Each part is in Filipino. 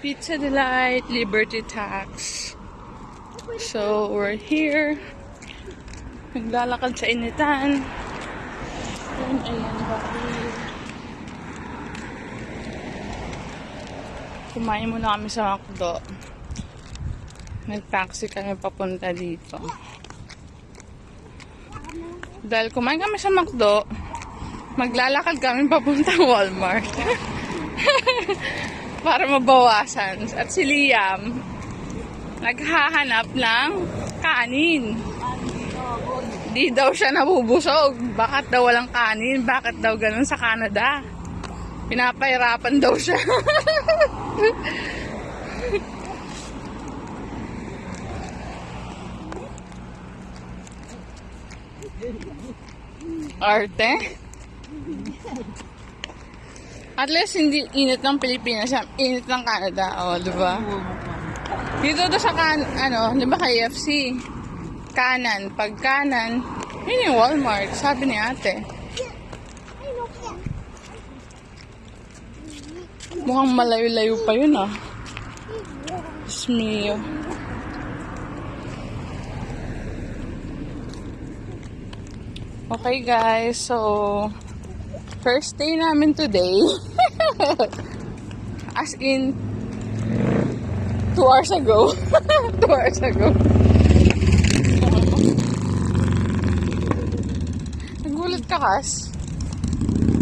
Pizza Delight, Liberty Tax. So, we're here. Naglalakad sa initan. Ayan, ayan, bali. Kumain muna kami sa McDo. Nag-taxi kami papunta dito. Dahil kumain kami sa McDo, maglalakad kami papunta Walmart. Para mabawasan. At si Liam, naghahanap ng kanin. Di daw siya nabubusog. Bakit daw walang kanin? Bakit daw ganun sa Canada? Pinapahirapan daw siya. Arte? At least hindi init ng Pilipinas, init ng Canada, oh, di ba? Dito to sa kan, ano, di ba KFC? Kanan, pag kanan, yun yung Walmart, sabi ni ate. Mukhang malayo-layo pa yun ah. Diyos mio. Okay guys, so first day namin today. As in, two hours ago. two hours ago. Nagulat ka, Kas.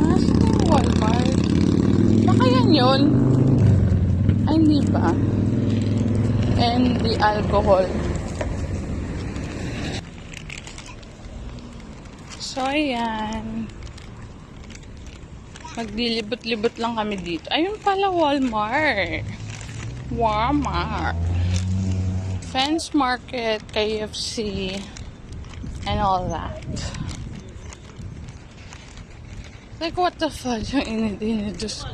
Nasa yung Walmart. Baka yan yun. Ay, hindi ba? And the alcohol. So, ayan. Maglilibot-libot lang kami dito. Ayun pala, Walmart. Walmart. Fence Market, KFC, and all that. Like, what the fuck? Yung init-init. Ko.